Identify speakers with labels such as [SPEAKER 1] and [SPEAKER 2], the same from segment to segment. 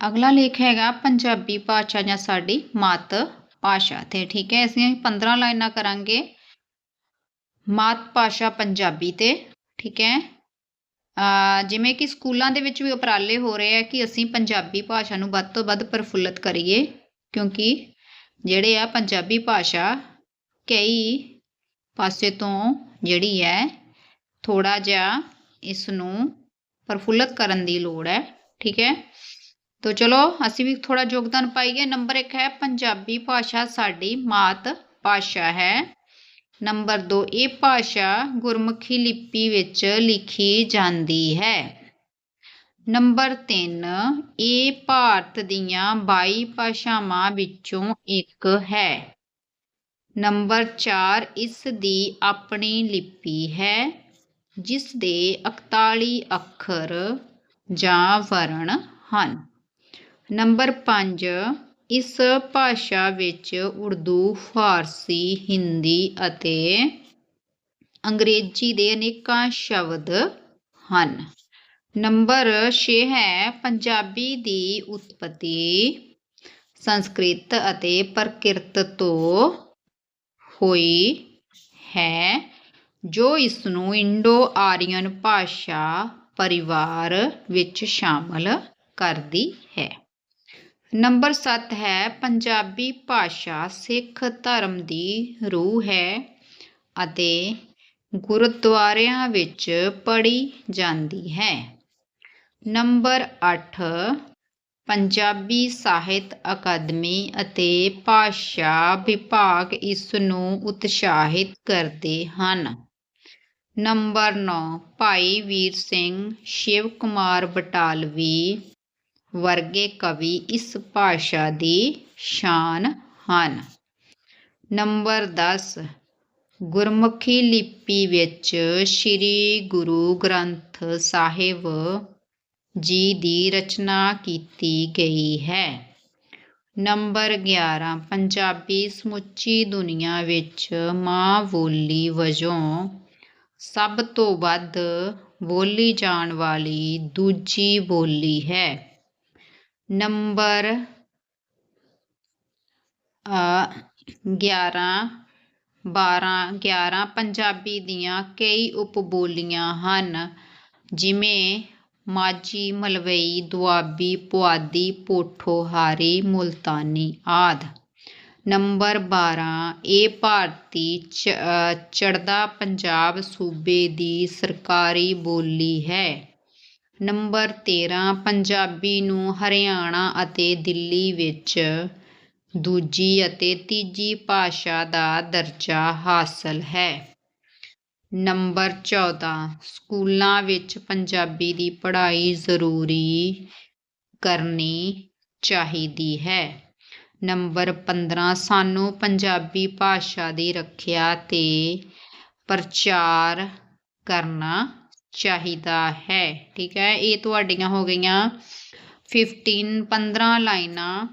[SPEAKER 1] ਅਗਲਾ ਲੇਖ ਹੈਗਾ, ਪੰਜਾਬੀ ਭਾਸ਼ਾ ਜਾਂ ਸਾਡੀ ਮਾਤ ਭਾਸ਼ਾ ਤੇ, ਠੀਕ ਹੈ? ਅਸੀਂ 15 ਲਾਈਨਾਂ ਕਰਾਂਗੇ। ਮਾਤ ਭਾਸ਼ਾ ਪੰਜਾਬੀ ਤੇ, ਠੀਕ ਹੈ? ਆ ਜਿਵੇਂ ਕਿ ਸਕੂਲਾਂ ਦੇ ਵਿੱਚ ਵੀ ਉਪਰਾਲੇ ਹੋ ਰਹੇ ਆ ਕਿ ਅਸੀਂ ਪੰਜਾਬੀ ਭਾਸ਼ਾ ਨੂੰ ਵੱਧ ਤੋਂ ਵੱਧ ਪ੍ਰਫੁੱਲਤ ਕਰੀਏ, ਕਿਉਂਕਿ ਜਿਹੜੇ ਆ ਪੰਜਾਬੀ ਭਾਸ਼ਾ ਕਈ ਪਾਸੇ ਤੋਂ ਜਿਹੜੀ ਹੈ ਥੋੜਾ ਜਿਹਾ ਇਸ ਨੂੰ ਪ੍ਰਫੁੱਲਤ ਕਰਨ ਦੀ ਲੋੜ ਹੈ, ਠੀਕ ਹੈ? ਤੋ ਚਲੋ, ਅਸੀਂ ਵੀ ਥੋੜਾ ਯੋਗਦਾਨ ਪਾਈਏ। ਨੰਬਰ 1 ਹੈ, ਪੰਜਾਬੀ ਭਾਸ਼ਾ ਸਾਡੀ ਮਾਤ ਭਾਸ਼ਾ ਹੈ। ਨੰਬਰ 2 ਇਹ ਭਾਸ਼ਾ ਗੁਰਮੁਖੀ ਲਿਪੀ ਵਿੱਚ ਲਿਖੀ ਜਾਂਦੀ ਹੈ। ਨੰਬਰ 3 ਇਹ ਭਾਰਤ ਦੀਆਂ 22 ਭਾਸ਼ਾਵਾਂ ਵਿੱਚੋਂ ਇੱਕ ਹੈ। ਨੰਬਰ 4 ਇਸ ਦੀ ਆਪਣੀ ਲਿਪੀ ਹੈ, ਜਿਸ ਦੇ 41 ਅੱਖਰ ਜਾਂ ਵਰਣ ਹਨ। ਨੰਬਰ 5 ਇਸ ਭਾਸ਼ਾ ਵਿੱਚ ਉਰਦੂ, ਫਾਰਸੀ, ਹਿੰਦੀ ਅਤੇ ਅੰਗਰੇਜ਼ੀ ਦੇ ਅਨੇਕਾਂ ਸ਼ਬਦ ਹਨ। ਨੰਬਰ 6 ਹੈ, ਪੰਜਾਬੀ ਦੀ ਉਤਪਤੀ ਸੰਸਕ੍ਰਿਤ ਅਤੇ ਪ੍ਰਕਿਰਤ ਤੋਂ ਹੋਈ ਹੈ, ਜੋ ਇਸ ਨੂੰ ਇੰਡੋ ਆਰੀਅਨ ਭਾਸ਼ਾ ਪਰਿਵਾਰ ਵਿੱਚ ਸ਼ਾਮਲ ਕਰਦੀ ਹੈ। ਨੰਬਰ 7 ਹੈ, ਪੰਜਾਬੀ ਭਾਸ਼ਾ ਸਿੱਖ ਧਰਮ ਦੀ ਰੂਹ ਹੈ ਅਤੇ ਗੁਰਦੁਆਰਿਆਂ ਵਿੱਚ ਪੜ੍ਹੀ ਜਾਂਦੀ ਹੈ। ਨੰਬਰ 8 ਪੰਜਾਬੀ ਸਾਹਿਤ ਅਕਾਦਮੀ ਅਤੇ ਭਾਸ਼ਾ ਵਿਭਾਗ ਇਸ ਨੂੰ ਉਤਸ਼ਾਹਿਤ ਕਰਦੇ ਹਨ। ਨੰਬਰ 9 ਭਾਈ ਵੀਰ ਸਿੰਘ, ਸ਼ਿਵ ਕੁਮਾਰ ਬਟਾਲਵੀ ਵਰਗੇ ਕਵੀ ਇਸ ਭਾਸ਼ਾ ਦੀ ਸ਼ਾਨ ਹਨ। ਨੰਬਰ 10 ਗੁਰਮੁਖੀ ਲਿਪੀ ਵਿੱਚ ਸ੍ਰੀ ਗੁਰੂ ਗ੍ਰੰਥ ਸਾਹਿਬ ਜੀ ਦੀ ਰਚਨਾ ਕੀਤੀ ਗਈ ਹੈ। ਨੰਬਰ 11 ਪੰਜਾਬੀ ਸਮੁੱਚੀ ਦੁਨੀਆ ਵਿੱਚ ਮਾਂ ਬੋਲੀ ਵਜੋਂ ਸਭ ਤੋਂ ਵੱਧ ਬੋਲੀ ਜਾਣ ਵਾਲੀ ਦੂਜੀ ਬੋਲੀ ਹੈ। ਨੰਬਰ 11 12 11 ਪੰਜਾਬੀ ਦੀਆਂ ਕਈ ਉਪਬੋਲੀਆਂ ਹਨ, ਜਿਵੇਂ ਮਾਝੀ, ਮਲਵਈ, ਦੁਆਬੀ, ਪੁਆਧੀ, ਪੋਠੋਹਾਰੀ, ਮੁਲਤਾਨੀ ਆਦਿ। ਨੰਬਰ 12 ਇਹ ਭਾਰਤੀ ਚੜ੍ਹਦਾ ਪੰਜਾਬ ਸੂਬੇ ਦੀ ਸਰਕਾਰੀ ਬੋਲੀ ਹੈ। ਨੰਬਰ 13 ਪੰਜਾਬੀ ਨੂੰ ਹਰਿਆਣਾ ਅਤੇ ਦਿੱਲੀ ਵਿੱਚ ਦੂਜੀ ਅਤੇ ਤੀਜੀ ਭਾਸ਼ਾ ਦਾ ਦਰਜਾ ਹਾਸਲ ਹੈ। ਨੰਬਰ 14 ਸਕੂਲਾਂ ਵਿੱਚ ਪੰਜਾਬੀ ਦੀ ਪੜ੍ਹਾਈ ਜ਼ਰੂਰੀ ਕਰਨੀ ਚਾਹੀਦੀ ਹੈ। ਨੰਬਰ 15 ਸਾਨੂੰ ਪੰਜਾਬੀ ਭਾਸ਼ਾ ਦੀ ਰੱਖਿਆ ਤੇ ਪ੍ਰਚਾਰ ਕਰਨਾ ਚਾਹੀਦਾ ਹੈ। ਠੀਕ ਹੈ, ਇਹ ਤੁਹਾਡੀਆਂ ਹੋ ਗਈਆਂ 15 15 ਲਾਈਨਾਂ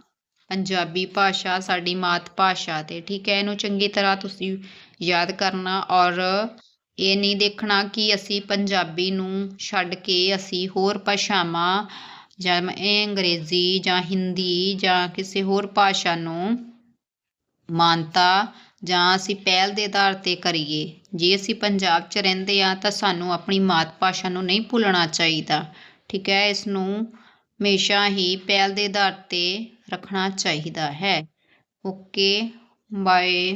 [SPEAKER 1] ਪੰਜਾਬੀ ਭਾਸ਼ਾ, ਸਾਡੀ ਮਾਤ ਭਾਸ਼ਾ ਤੇ। ਠੀਕ ਹੈ, ਇਹਨੂੰ ਚੰਗੀ ਤਰ੍ਹਾਂ ਤੁਸੀਂ ਯਾਦ ਕਰਨਾ ਔਰ ਇਹ ਨਹੀਂ ਦੇਖਣਾ ਕਿ ਅਸੀਂ ਪੰਜਾਬੀ ਨੂੰ ਛੱਡ ਕੇ ਅਸੀਂ ਹੋਰ ਭਾਸ਼ਾਵਾਂ ਜਾਂ ਇਹ ਅੰਗਰੇਜ਼ੀ ਜਾਂ ਹਿੰਦੀ ਜਾਂ ਕਿਸੇ ਹੋਰ ਭਾਸ਼ਾ ਨੂੰ ਮਾਨਤਾ ਜਾਂ ਅਸੀਂ ਪਹਿਲ ਦੇ ਆਧਾਰ ਤੇ ਕਰੀਏ, ਜੇ ਅਸੀਂ ਪੰਜਾਬ 'ਚ ਰਹਿੰਦੇ ਆ ਤਾਂ ਸਾਨੂੰ ਆਪਣੀ ਮਾਤ ਭਾਸ਼ਾ ਨੂੰ ਨਹੀਂ ਭੁੱਲਣਾ ਚਾਹੀਦਾ। ਠੀਕ ਹੈ ਇਸ ਨੂੰ ਹਮੇਸ਼ਾ ਹੀ ਪਹਿਲ ਦੇ ਆਧਾਰ ਤੇ ਰੱਖਣਾ ਚਾਹੀਦਾ ਹੈ। Okay bye